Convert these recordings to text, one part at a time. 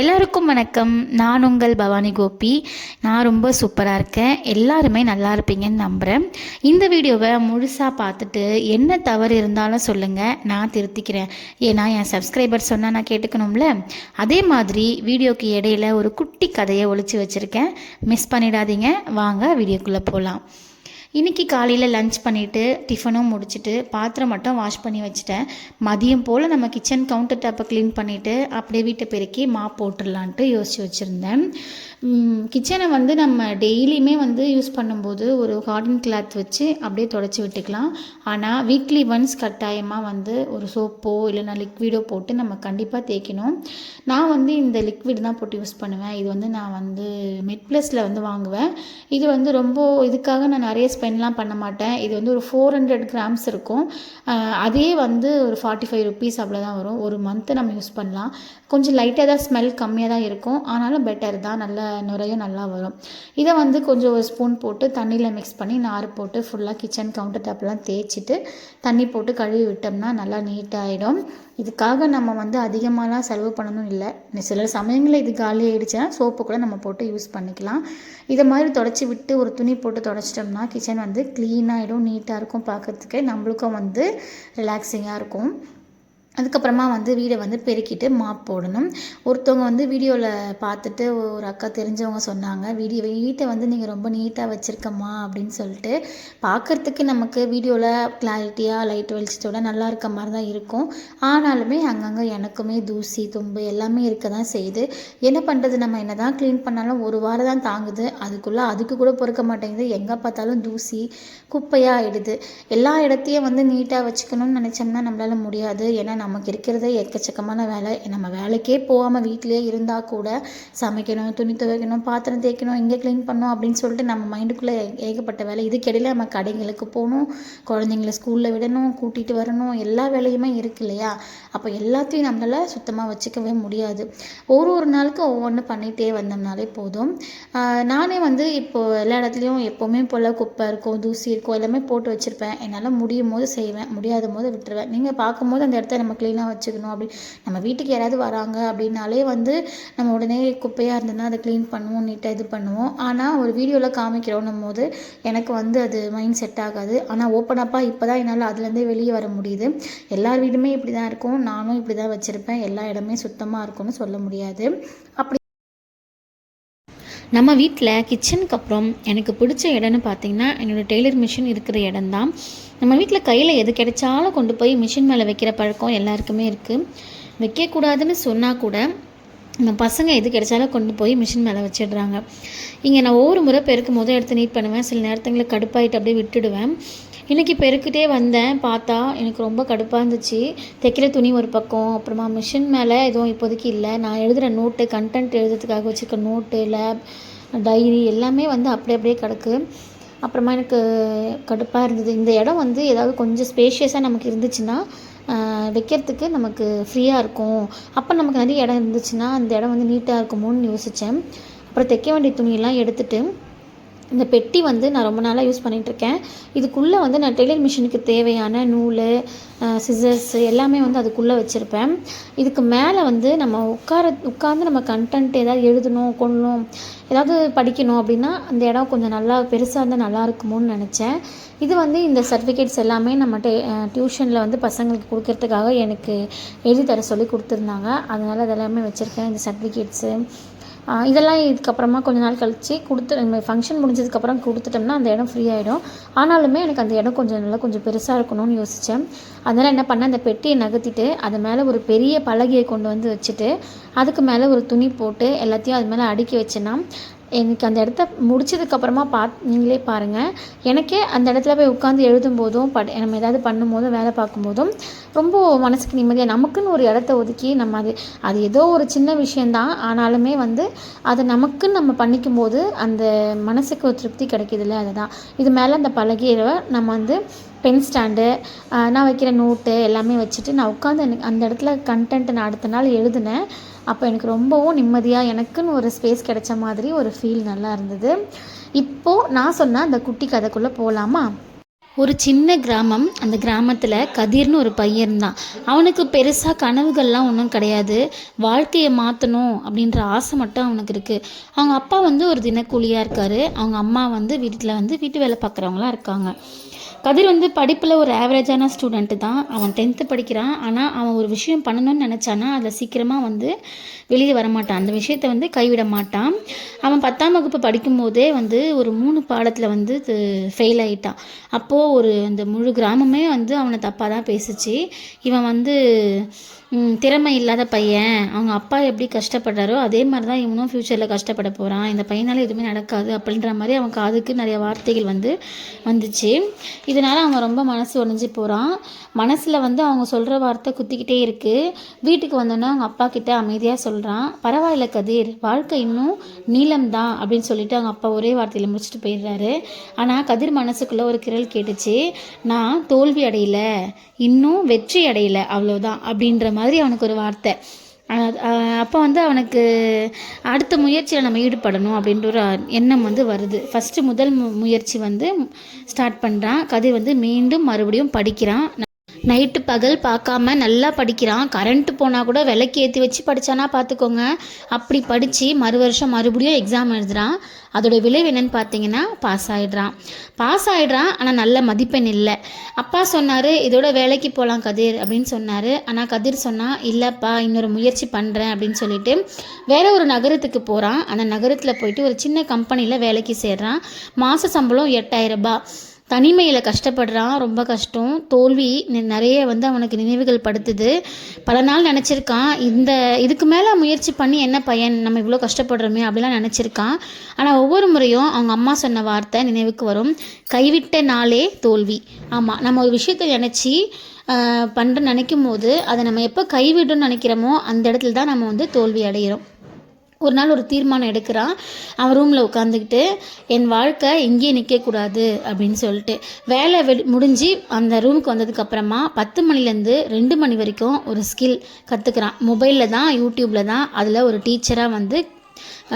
எல்லாருக்கும் வணக்கம். நான் உங்கள் பவானி கோபி. நான் ரொம்ப சூப்பராக இருக்கேன். எல்லாருமே நல்லா இருப்பீங்கன்னு நம்புகிறேன் இந்த வீடியோவை முழுசாக பார்த்துட்டு என்ன தவறு இருந்தாலும் சொல்லுங்கள் நான் திருத்திக்கிறேன். ஏன்னா என் சப்ஸ்கிரைபர் சொன்னால் நான் கேட்டுக்கணும்ல? அதே மாதிரி வீடியோக்கு இடையில ஒரு குட்டி கதையை ஒழிச்சு வச்சுருக்கேன். மிஸ் பண்ணிடாதீங்க. வாங்க வீடியோக்குள்ளே போகலாம் இன்றைக்கி காலையில் லஞ்ச் பண்ணிவிட்டு டிஃபனும் முடிச்சுட்டு பாத்திரம் மட்டும் வாஷ் பண்ணி வச்சுட்டேன். மதியம் போல் நம்ம கிச்சன் கவுண்டர் டாப்பை க்ளீன் பண்ணிவிட்டு அப்படியே வீட்டை பெருக்கி மாப் போட்டுடலான்ட்டு யோசிச்சு வச்சுருந்தேன். கிச்சனை வந்து நம்ம டெய்லியுமே வந்து யூஸ் பண்ணும்போது ஒரு காட்டன் கிளாத் வச்சு அப்படியே தொடச்சி விட்டுக்கலாம். ஆனால் வீக்லி ஒன்ஸ் கட்டாயமாக வந்து ஒரு சோப்போ இல்லைனா லிக்விடோ போட்டு நம்ம கண்டிப்பாக தேய்க்கணும். நான் வந்து இந்த லிக்விட் தான் போட்டு யூஸ் பண்ணுவேன். இது வந்து நான் வந்து மெட் ப்ளஸில் வந்து வாங்குவேன். இது வந்து ரொம்ப இதுக்காக நான் நிறைய ஸ்பெண்ட்லாம் பண்ண மாட்டேன். இது வந்து ஒரு ஃபோர் ஹண்ட்ரட் கிராம்ஸ் இருக்கும். அதே வந்து ஒரு ஃபார்ட்டி ஃபைவ் ருபீஸ் அவ்வளோதான் வரும். ஒரு மந்த்து நம்ம யூஸ் பண்ணலாம். கொஞ்சம் லைட்டாக தான் ஸ்மெல் கம்மியாக தான் இருக்கும். ஆனாலும் பெட்டர் தான். நல்ல நுரையும் நல்லா வரும். இதை வந்து கொஞ்சம் ஒரு ஸ்பூன் போட்டு தண்ணியில் மிக்ஸ் பண்ணி நார் போட்டு ஃபுல்லாக கிச்சன் கவுண்டர் டாப்லாம் தேய்ச்சிட்டு தண்ணி போட்டு கழுவி விட்டோம்னா நல்லா நீட்டாகிடும் இதுக்காக நம்ம வந்து அதிகமாகலாம் செலவு பண்ணணும் இல்லை. சில சமயங்களில் இது காலி ஆகிடுச்சுன்னா சோப்பு கூட நம்ம போட்டு யூஸ் பண்ணிக்கலாம். இதை மாதிரி தொடச்சி விட்டு ஒரு துணி போட்டு தொடச்சிட்டோம்னா கிச்சன் வந்து க்ளீனாகிடும் நீட்டாக இருக்கும் பார்க்கறதுக்கு நம்மளுக்கும் வந்து ரிலாக்ஸிங்காக இருக்கும். அதுக்கப்புறமா வந்து வீடை வந்து பெருக்கிட்டு மாப் போடணும். ஒருத்தவங்க வந்து வீடியோவில் பார்த்துட்டு ஒரு அக்கா தெரிஞ்சவங்க சொன்னாங்க வீடியோ வீட்டை வந்து நீங்கள் ரொம்ப நீட்டாக வச்சுருக்கம்மா அப்படின்னு சொல்லிட்டு பார்க்குறதுக்கு நமக்கு வீடியோவில் கிளாரிட்டியாக லைட் வெளிச்சத்தோட நல்லா இருக்க மாதிரி தான் இருக்கும். ஆனாலுமே அங்கங்கே எனக்குமே தூசி தும்பு எல்லாமே இருக்க தான் செய்யுது. என்ன பண்ணுறது நம்ம என்ன தான் க்ளீன் பண்ணாலும் ஒரு வாரம் தான் தாங்குது. அதுக்குள்ளே அதுக்கு கூட பொறுக்க மாட்டேங்குது. எங்கே பார்த்தாலும் தூசி குப்பையாக ஆகிடுது எல்லா இடத்தையும் வந்து நீட்டாக வச்சுக்கணும்னு நினச்சோம்னா நம்மளால முடியாது. ஏன்னா நமக்கு இருக்கிறதே எக்கச்சக்கமான வேலை. நம்ம வேலைக்கே போகாமல் வீட்டிலேயே இருந்தால் கூட சமைக்கணும் துணி துவைக்கணும் பாத்திரம் தேய்க்கணும் இங்கே க்ளீன் பண்ணணும் அப்படின்னு சொல்லிட்டு நம்ம மைண்டுக்குள்ளே ஏகப்பட்ட வேலை. இதுக்கிடையில் நம்ம கடைங்களுக்கு போகணும் குழந்தைங்கள ஸ்கூலில் விடணும் கூட்டிகிட்டு வரணும். எல்லா வேலையுமே இருக்கு இல்லையா? அப்போ எல்லாத்தையும் நம்மளால் சுத்தமாக வச்சுக்கவே முடியாது. ஒரு ஒரு நாளுக்கு ஒவ்வொன்று பண்ணிகிட்டே வந்தோம்னாலே போதும். நானே வந்து இப்போது எல்லா இடத்துலையும் எப்போவுமே போல் குப்பை இருக்கும் தூசி இருக்கும் எல்லாமே போட்டு வச்சுருப்பேன். என்னால் முடியும் போது செய்வேன் முடியாத போது விட்டுருவேன். நீங்கள் பார்க்கும்போது அந்த இடத்த நம்ம க்ளீனாக வச்சுக்கணும். அப்படி நம்ம வீட்டுக்கு யாராவது வராங்க அப்படின்னாலே வந்து நம்ம உடனே குப்பையாக இருந்ததுன்னா அதை க்ளீன் பண்ணுவோம் நீட்டாக இது பண்ணுவோம். ஆனால் ஒரு வீடியோவில் காமிக்கிறோன்னும் போது எனக்கு வந்து அது மைண்ட் செட் ஆகாது. ஆனால் ஓப்பன் அப்பாக இப்போ தான் என்னால் அதுலேருந்தே வெளியே வர முடியுது. எல்லார் வீடுமே இப்படி தான் இருக்கும். நானும் இப்படி தான் வச்சுருப்பேன். எல்லா இடமே சுத்தமாக இருக்கும்னு சொல்ல முடியாது. அப்படி நம்ம வீட்டில் கிச்சனுக்கு அப்புறம் எனக்கு பிடிச்ச இடம்னு பார்த்தீங்கன்னா என்னோடய டெய்லர் மிஷின் இருக்கிற இடம் தான் நம்ம வீட்டில் கையில் எது கிடைச்சாலும் கொண்டு போய் மிஷின் மேலே வைக்கிற பழக்கம் எல்லாருக்குமே இருக்குது வைக்கக்கூடாதுன்னு சொன்னால் கூட நம்ம பசங்க எது கிடைச்சாலும் கொண்டு போய் மிஷின் மேலே வச்சிடுறாங்க. இங்கே நான் ஒவ்வொரு முறை பெருக்கும் முதல் எடுத்து நீட் பண்ணுவேன். சில நேரத்துங்களில் கடுப்பாயிட்டு அப்படியே விட்டுடுவேன். இன்றைக்கி பெருக்கிட்டே வந்தேன் பார்த்தா எனக்கு ரொம்ப கடுப்பாக இருந்துச்சு. தைக்கிற துணி ஒரு பக்கம் அப்புறமா மிஷின் மேலே எதுவும் இப்போதைக்கு இல்லை. நான் எழுதுகிற நோட்டு கண்டென்ட் எழுதுறதுக்காக வச்சுருக்க நோட்டு லேப் டைரி எல்லாமே வந்து அப்படியே அப்படியே கிடக்கு. அப்புறமா எனக்கு கடுப்பாக இருந்தது. இந்த இடம் வந்து ஏதாவது கொஞ்சம் ஸ்பேஷியஸாக நமக்கு இருந்துச்சுன்னா வைக்கிறதுக்கு நமக்கு ஃப்ரீயாக இருக்கும். அப்போ நமக்கு நிறைய இடம் இருந்துச்சுன்னா அந்த இடம் வந்து நீட்டாக இருக்குமோன்னு யோசித்தேன் அப்புறம் தைக்க வேண்டிய துணியெல்லாம் எடுத்துகிட்டு இந்த பெட்டி வந்து நான் ரொம்ப நாளாக யூஸ் பண்ணிகிட்ருக்கேன் இதுக்குள்ளே வந்து நான் டெய்லர் மிஷினுக்கு தேவையான நூல் சிசர்ஸ் எல்லாமே வந்து அதுக்குள்ளே வச்சுருப்பேன். இதுக்கு மேலே வந்து நம்ம உட்கார உட்காந்து நம்ம கண்டென்ட் ஏதாவது எழுதணும் கொள்ளணும் ஏதாவது படிக்கணும் அப்படின்னா அந்த இடம் கொஞ்சம் நல்லா பெருசாக இருந்தால் நல்லா இருக்குமோன்னு நினச்சேன். இது வந்து இந்த சர்டிஃபிகேட்ஸ் எல்லாமே நம்ம டே டியூஷனில் வந்து பசங்களுக்கு கொடுக்கறதுக்காக எனக்கு எழுதி தர சொல்லி கொடுத்துருந்தாங்க. அதனால் அதெல்லாமே வச்சுருக்கேன் இந்த சர்டிஃபிகேட்ஸு இதெல்லாம் இதுக்கப்புறமா கொஞ்ச நாள் கழித்து கொடுத்து நம்ம ஃபங்க்ஷன் முடிஞ்சதுக்கப்புறம் கொடுத்துட்டோம்னா அந்த இடம் ஃப்ரீ ஆகிடும் ஆனாலுமே எனக்கு அந்த இடம் கொஞ்சம் நல்லா கொஞ்சம் பெருசாக இருக்கணும்னு யோசித்தேன் அதனால் என்ன பண்ணேன் அந்த பெட்டியை நகர்த்திட்டு அது மேலே ஒரு பெரிய பலகையை கொண்டு வந்து வச்சுட்டு அதுக்கு மேலே ஒரு துணி போட்டு எல்லாத்தையும் அது மேலே அடுக்கி வச்சேன்னா எனக்கு அந்த இடத்த முடிச்சதுக்கப்புறமா பாத் நீங்களே பாருங்கள் எனக்கே அந்த இடத்துல போய் உட்காந்து எழுதும் போதும் பட் நம்ம ஏதாவது பண்ணும்போதும் வேலை பார்க்கும்போதும் ரொம்ப மனசுக்கு நிம்மதியாக நமக்குன்னு ஒரு இடத்த ஒதுக்கி நம்ம அது அது ஏதோ ஒரு சின்ன விஷயந்தான் ஆனாலுமே வந்து அதை நமக்குன்னு நம்ம பண்ணிக்கும் போது அந்த மனசுக்கு ஒரு திருப்தி கிடைக்கிதுல்ல அதுதான். இது மேலே அந்த பலகையை நம்ம வந்து பென் ஸ்டாண்டு நான் வைக்கிற நோட்டு எல்லாமே வச்சுட்டு நான் உட்காந்து எனக்கு அந்த இடத்துல கண்டென்ட் நான் அடுத்த நாள் எழுதினேன். அப்போ எனக்கு ரொம்பவும் நிம்மதியாக எனக்குன்னு ஒரு ஸ்பேஸ் கிடைச்ச மாதிரி ஒரு ஃபீல் நல்லா இருந்தது. இப்போது நான் சொன்ன அந்த குட்டி கதைக்குள்ளே போகலாமா ஒரு சின்ன கிராமம் அந்த கிராமத்தில் கதிர்னு ஒரு பையன் தான். அவனுக்கு பெருசாக கனவுகள்லாம் ஒன்றும் கிடையாது. வாழ்க்கையை மாற்றணும் அப்படின்ற ஆசை மட்டும் அவனுக்கு இருக்குது அவங்க அப்பா வந்து ஒரு தினக்கூலியாக இருக்கார். அவங்க அம்மா வந்து வீட்டில் வந்து வீட்டு வேலை பார்க்குறவங்களாம் இருக்காங்க. கதிர் வந்து படிப்பில் ஒரு ஆவரேஜான ஸ்டூடெண்ட்டு தான். அவன் டென்த்து படிக்கிறான். ஆனால் அவன் ஒரு விஷயம் பண்ணணும்னு நினச்சானா அதில் சீக்கிரமாக வந்து வெளியே வரமாட்டான். அந்த விஷயத்தை வந்து கைவிட மாட்டான். அவன் பத்தாம் வகுப்பு படிக்கும்போதே வந்து ஒரு மூணு பாடத்தில் வந்து ஃபெயில் ஆகிட்டான் அப்போது ஒரு அந்த முழு கிராமமே வந்து அவனை தப்பாக தான் பேசுச்சு. இவன் வந்து திறமை இல்லாத பையன். அவங்க அப்பா எப்படி கஷ்டப்படுறாரோ அதே மாதிரி தான் இவனும் ஃப்யூச்சரில் கஷ்டப்பட போகிறான் இந்த பையனால் எதுவுமே நடக்காது அப்படின்ற மாதிரி அவன் காதுக்கு நிறைய வார்த்தைகள் வந்து வந்துச்சு. இதனால் அவன் ரொம்ப மனசு உடைஞ்சு போகிறான் மனசில் வந்து அவங்க சொல்கிற வார்த்தை குத்திக்கிட்டே இருக்குது வீட்டுக்கு வந்தோன்னே அவங்க அப்பா கிட்ட அமைதியாக சொல்கிறான் பரவாயில்ல கதிர் வாழ்க்கை இன்னும் நீளம் தான் அப்படின்னு சொல்லிட்டு அவங்க அப்பா ஒரே வார்த்தையில் முடிச்சுட்டு போயிடுறாரு. ஆனால் கதிர் மனசுக்குள்ளே ஒரு கிரல் கேட்டுச்சு. நான் தோல்வி அடையலை இன்னும் வெற்றி அடையலை அவ்வளோதான் அப்படின்ற மாதிரி மாதிரி அவனுக்கு ஒரு வார்த்தை. அப்போ வந்து அவனுக்கு அடுத்த முயற்சியில் நம்ம ஈடுபடணும் அப்படின்ற ஒரு எண்ணம் வந்து வருது. ஃபஸ்ட்டு முதல் மு முயற்சி வந்து ஸ்டார்ட் பண்ணுறான் கதிர் வந்து மீண்டும் மறுபடியும் படிக்கிறான். நைட்டு பகல் பார்க்காம நல்லா படிக்கிறான். கரண்ட்டு போனால் கூட விலைக்கு ஏற்றி வச்சு படித்தானா பார்த்துக்கோங்க அப்படி படித்து மறு வருஷம் மறுபடியும் எக்ஸாம் எழுதுகிறான் அதோட விளைவு என்னென்னு பார்த்தீங்கன்னா பாஸ் ஆகிடுறான் பாஸ் ஆகிடுறான் ஆனால் நல்ல மதிப்பெண் இல்லை. அப்பா சொன்னார் இதோட வேலைக்கு போகலாம் கதிர் அப்படின்னு சொன்னார். ஆனால் கதிர் சொன்னால் இல்லைப்பா இன்னொரு முயற்சி பண்ணுறேன் அப்படின்னு சொல்லிட்டு வேற ஒரு நகரத்துக்கு போகிறான் அந்த நகரத்தில் போயிட்டு ஒரு சின்ன கம்பெனியில் வேலைக்கு சேர்றான். மாத சம்பளம் எட்டாயிரம் ரூபாய். தனிமையில் கஷ்டப்படுறான் ரொம்ப கஷ்டம். தோல்வி நி- நிறைய வந்து அவனுக்கு நினைவுகள் படுத்துது. பல நாள் நினச்சிருக்கான் இந்த இதுக்கு மேலே முயற்சி பண்ணி என்ன பையன்? நம்ம இவ்வளோ கஷ்டப்படுறோமே அப்படிலாம் நினச்சிருக்கான். ஆனால் ஒவ்வொரு முறையும் அவங்க அம்மா சொன்ன வார்த்தை நினைவுக்கு வரும். கைவிட்ட நாளே தோல்வி. ஆமாம் நம்ம ஒரு விஷயத்தை நினச்சி பண்ணுற நினைக்கும் போது அதை நம்ம எப்போ கைவிடணும்னு நினைக்கிறோமோ அந்த இடத்துல தான் நம்ம வந்து தோல்வி அடைகிறோம் ஒரு நாள் ஒரு தீர்மானம் எடுக்கிறான் அவன் ரூமில் உட்காந்துக்கிட்டு என் வாழ்க்கை இங்கேயே நிற்கக்கூடாது அப்படின்னு சொல்லிட்டு. வேலை வெ- முடிஞ்சு அந்த ரூமுக்கு வந்ததுக்கப்புறமா பத்து மணிலேருந்து ரெண்டு மணி வரைக்கும் ஒரு ஸ்கில் கற்றுக்குறான் மொபைலில் தான் யூடியூப்பில் தான் அதில் ஒரு டீச்சராக வந்து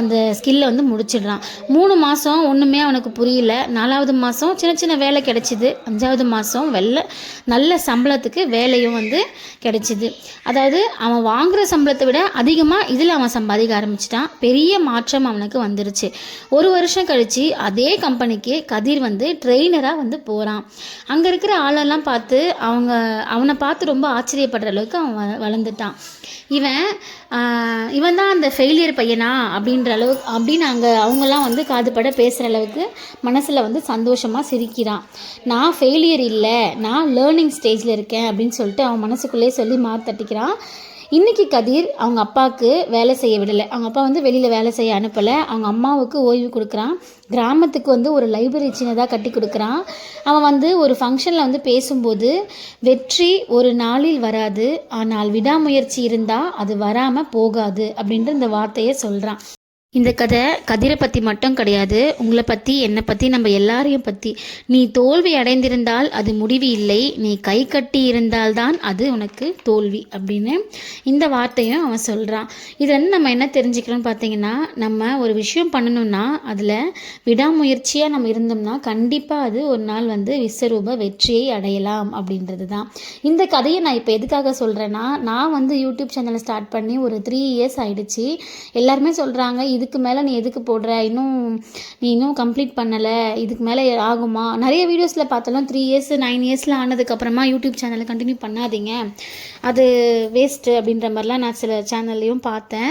அந்த ஸ்கில்லை வந்து முடிச்சிடுறான். மூணு மாதம் ஒன்றுமே அவனுக்கு புரியல. நாலாவது மாதம் சின்ன சின்ன வேலை கிடைச்சிது. அஞ்சாவது மாதம் வெள்ள நல்ல சம்பளத்துக்கு வேலையும் வந்து கிடைச்சிது. அதாவது அவன் வாங்குகிற சம்பளத்தை விட அதிகமாக இதில் அவன் சம்பாதிக்க ஆரம்பிச்சிட்டான். பெரிய மாற்றம் அவனுக்கு வந்துருச்சு. ஒரு வருஷம் கழித்து அதே கம்பெனிக்கு கதிர் வந்து ட்ரெயினராக வந்து போகிறான் அங்கே இருக்கிற ஆளெல்லாம் பார்த்து அவங்க அவனை பார்த்து ரொம்ப ஆச்சரியப்படுற அளவுக்கு அவன் வளர்ந்துட்டான். இவன் இவன் தான் அந்த ஃபெயிலியர் பையனா அப்படின்னு அப்படின்ற அளவுக்கு அப்படின்னு அங்கே அவங்கெல்லாம் வந்து காதுபட பேசுகிற அளவுக்கு மனசில் வந்து சந்தோஷமாக சிரிக்கிறான். நான் ஃபெயிலியர் இல்லை நான் லேர்னிங் ஸ்டேஜில் இருக்கேன் அப்படின்னு சொல்லிட்டு அவன் மனசுக்குள்ளே சொல்லி மாத்தட்டிக்கிறான் இன்றைக்கி கதிர் அவங்க அப்பாவுக்கு வேலை செய்ய விடலை. அவங்க அப்பா வந்து வெளியில் வேலை செய்ய அனுப்பலை. அவங்க அம்மாவுக்கு ஓய்வு கொடுக்குறான். கிராமத்துக்கு வந்து ஒரு லைப்ரரி சின்னதாக கட்டி கொடுக்குறான். அவன் வந்து ஒரு ஃபங்க்ஷனில் வந்து பேசும்போது வெற்றி ஒரு நாளில் வராது ஆனால் விடாமுயற்சி இருந்தால் அது வராமல் போகாது அப்படின்ற இந்த வார்த்தையை சொல்கிறான் இந்த கதை கதிரை பற்றி மட்டும் கிடையாது. உங்களை பற்றி என்னை பற்றி நம்ம எல்லாரையும் பற்றி நீ தோல்வி அடைந்திருந்தால் அது முடிவு இல்லை. நீ கை கட்டி இருந்தால்தான் அது உனக்கு தோல்வி அப்படின்னு இந்த வார்த்தையும் அவன் சொல்கிறான் இது வந்து நம்ம என்ன தெரிஞ்சுக்கிறோம்னு பார்த்தீங்கன்னா நம்ம ஒரு விஷயம் பண்ணணும்னா அதில் விடாமுயற்சியாக நம்ம இருந்தோம்னா கண்டிப்பாக அது ஒரு நாள் வந்து விஸ்வரூப வெற்றியை அடையலாம் அப்படின்றது தான் இந்த கதையை நான் இப்போ எதுக்காக சொல்கிறேன்னா நான் வந்து யூடியூப் சேனலை ஸ்டார்ட் பண்ணி ஒரு த்ரீ இயர்ஸ் ஆயிடுச்சு. எல்லாருமே சொல்கிறாங்க இது இதுக்கு மேலே நீ எதுக்கு போடுற? இன்னும் நீ இன்னும் கம்ப்ளீட் பண்ணலை. இதுக்கு மேலே ஆகுமா? நிறைய வீடியோஸில் பார்த்தாலும் த்ரீ இயர்ஸ் நைன் இயர்ஸில் ஆனதுக்கப்புறமா யூடியூப் சேனலை கண்டினியூ பண்ணாதீங்க. அது வேஸ்ட்டு அப்படின்ற மாதிரிலாம் நான் சில சேனல்லையும் பார்த்தேன்.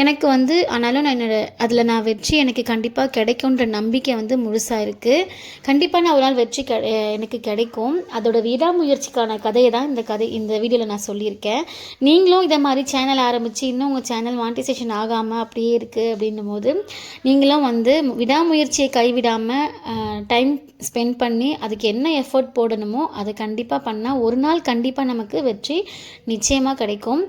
எனக்கு வந்து ஆனாலும் நான் என்னோட அதில் நான் வெற்றி எனக்கு கண்டிப்பாக கிடைக்குன்ற நம்பிக்கை வந்து முழுசாக இருக்குது கண்டிப்பாக நான் ஒரு நாள் வெற்றி கெ எனக்கு கிடைக்கும். அதோட விடாமுயற்சிக்கான கதையை தான் இந்த கதை இந்த வீடியோவில் நான் சொல்லியிருக்கேன். நீங்களும் இதை மாதிரி சேனல் ஆரம்பித்து இன்னும் உங்கள் சேனல் மானிட்டைசேஷன் ஆகாமல் அப்படியே இருக்குது அப்படின்னு அப்படின்னும் போது நீங்களும் வந்து விடாமுயற்சியை கைவிடாமல் டைம் ஸ்பெண்ட் பண்ணி அதுக்கு என்ன எஃபர்ட் போடணுமோ அதை கண்டிப்பாக பண்ணால் ஒரு நாள் கண்டிப்பாக நமக்கு வெற்றி நிச்சயமாக கிடைக்கும்.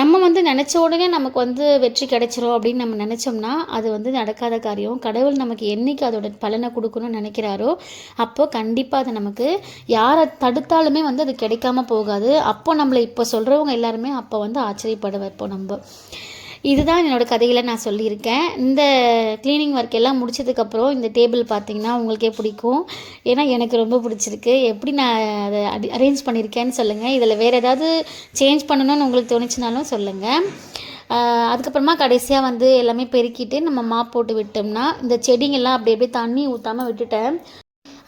நம்ம வந்து நினச்ச உடனே நமக்கு வந்து வெற்றி கிடைச்சிரும் அப்படின்னு நம்ம நினச்சோம்னா அது வந்து நடக்காத காரியம். கடவுள் நமக்கு என்னைக்கு அதோட பலனை கொடுக்கணும்னு நினைக்கிறாரோ அப்போ கண்டிப்பாக அது நமக்கு யாரை தடுத்தாலுமே வந்து அது கிடைக்காம போகாது. அப்போ நம்மளை இப்போ சொல்கிறவங்க எல்லாருமே அப்போ வந்து ஆச்சரியப்பட வைப்போம் நம்ம. இதுதான் என்னோட கதையில் நான் சொல்லியிருக்கேன். இந்த க்ளீனிங் ஒர்க் எல்லாம் முடிச்சதுக்கப்புறம் இந்த டேபிள் பார்த்தீங்கன்னா உங்களுக்கே பிடிக்கும். ஏன்னா எனக்கு ரொம்ப பிடிச்சிருக்கு. எப்படி நான் அதை அரேஞ்ச் பண்ணியிருக்கேன்னு சொல்லுங்கள் இதில் வேறு ஏதாவது சேஞ்ச் பண்ணணும்னு உங்களுக்கு தோணுச்சுனாலும் சொல்லுங்கள் அதுக்கப்புறமா கடைசியாக வந்து எல்லாமே பெருக்கிட்டு நம்ம மாப் போட்டு விட்டோம்னா இந்த செடிங்கெல்லாம் அப்படி அப்படியே தண்ணி ஊற்றாமல் விட்டுட்டேன்.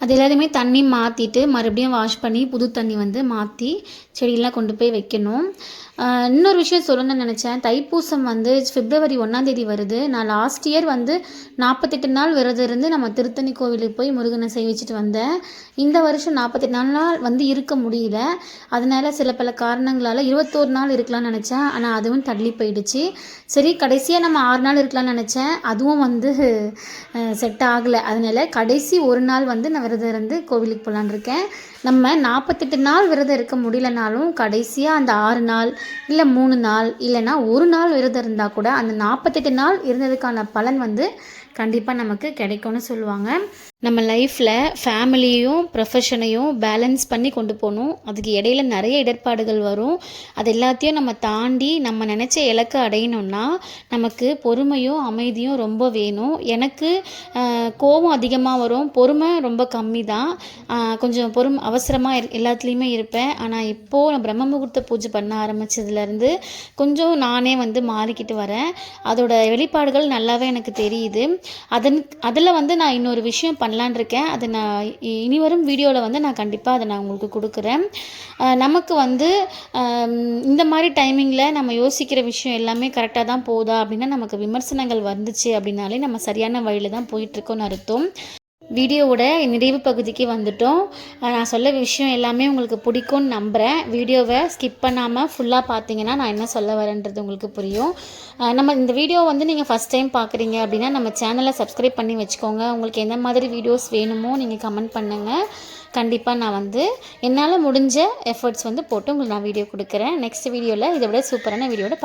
அது எல்லாத்தையுமே தண்ணி மாற்றிட்டு மறுபடியும் வாஷ் பண்ணி புது தண்ணி வந்து மாற்றி செடியெல்லாம் கொண்டு போய் வைக்கணும். இன்னொரு விஷயம் சொல்லணும்னு நினச்சேன். தைப்பூசம் வந்து பிப்ரவரி ஒன்றாந்தேதி வருது. நான் லாஸ்ட் இயர் வந்து நாற்பத்தெட்டு நாள் விரதம் இருந்து நம்ம திருத்தணி கோவிலுக்கு போய் முருகனை சேவிச்சிட்டு வந்தேன். இந்த வருஷம் நாற்பத்தெட்டு நாள் வந்து இருக்க முடியல. அதனால் சில பல காரணங்களால் இருபத்தோரு நாள் இருக்கலாம்னு நினச்சேன். ஆனால் அதுவும் தள்ளி போயிடுச்சு. சரி கடைசியாக நம்ம ஆறு நாள் இருக்கலாம்னு நினச்சேன். அதுவும் வந்து செட் ஆகலை. அதனால் கடைசி ஒரு நாள் வந்து நான் விரதம் இருந்து கோவிலுக்கு போகலான்னு இருக்கேன். நம்ம நாற்பத்தெட்டு நாள் விரதம் இருக்க முடியலனாலும் கடைசியாக அந்த ஆறு நாள் இல்லை மூணு நாள் இல்லைன்னா ஒரு நாள் விரதம் இருந்தால் கூட அந்த நாற்பத்தெட்டு நாள் இருந்ததுக்கான பலன் வந்து கண்டிப்பாக நமக்கு கிடைக்கும்னு சொல்லுவாங்க. நம்ம லைஃப்பில் ஃபேமிலியையும் ப்ரொஃபஷனையும் பேலன்ஸ் பண்ணி கொண்டு போகணும். அதுக்கு இடையில நிறைய இடர்பாடுகள் வரும். அது எல்லாத்தையும் நம்ம தாண்டி நம்ம நினச்ச இலக்கை அடையணும்னா நமக்கு பொறுமையும் அமைதியும் ரொம்ப வேணும். எனக்கு கோபம் அதிகமாக வரும். பொறுமை ரொம்ப கம்மி தான் கொஞ்சம் பொறுமை அவசரமாக எல்லாத்துலேயுமே இருப்பேன். ஆனால் இப்போது நான் பிரம்ம முகூர்த்த பூஜை பண்ண ஆரம்பித்ததுலேருந்து கொஞ்சம் நானே வந்து மாறிக்கிட்டு வரேன். அதோட வெளிப்பாடுகள் நல்லாவே எனக்கு தெரியுது. அதன் அதில் வந்து நான் இன்னொரு விஷயம் பண்ணலான் இருக்கேன் அது நான் இ- இனி வரும் வீடியோவில் வந்து நான் கண்டிப்பாக அதை நான் உங்களுக்கு கொடுக்குறேன். நமக்கு வந்து இந்த மாதிரி டைமிங்கில் நம்ம யோசிக்கிற விஷயம் எல்லாமே கரெக்டாக தான் போதா அப்படின்னா நமக்கு விமர்சனங்கள் வந்துச்சு அப்படின்னாலே நம்ம சரியான வழியில் தான் போயிட்டுருக்கோன்னு அர்த்தம். வீடியோவோட நிறைவு பகுதிக்கு வந்துட்டோம். நான் சொல்ல விஷயம் எல்லாமே உங்களுக்கு பிடிக்கும்னு நம்புகிறேன் வீடியோவை ஸ்கிப் பண்ணாமல் ஃபுல்லாக பார்த்தீங்கன்னா நான் என்ன சொல்ல வரேன்றது உங்களுக்கு புரியும். நம்ம இந்த வீடியோ வந்து நீங்கள் ஃபஸ்ட் டைம் பார்க்குறீங்க அப்படின்னா நம்ம சேனலை சப்ஸ்கிரைப் பண்ணி வச்சுக்கோங்க. உங்களுக்கு எந்த மாதிரி வீடியோஸ் வேணுமோ நீங்கள் கமெண்ட் பண்ணுங்கள் கண்டிப்பாக நான் வந்து என்னால் முடிஞ்ச எஃபர்ட்ஸ் வந்து போட்டு உங்களுக்கு நான் வீடியோ கொடுக்குறேன். நெக்ஸ்ட் வீடியோவில் இதை விட சூப்பரான வீடியோட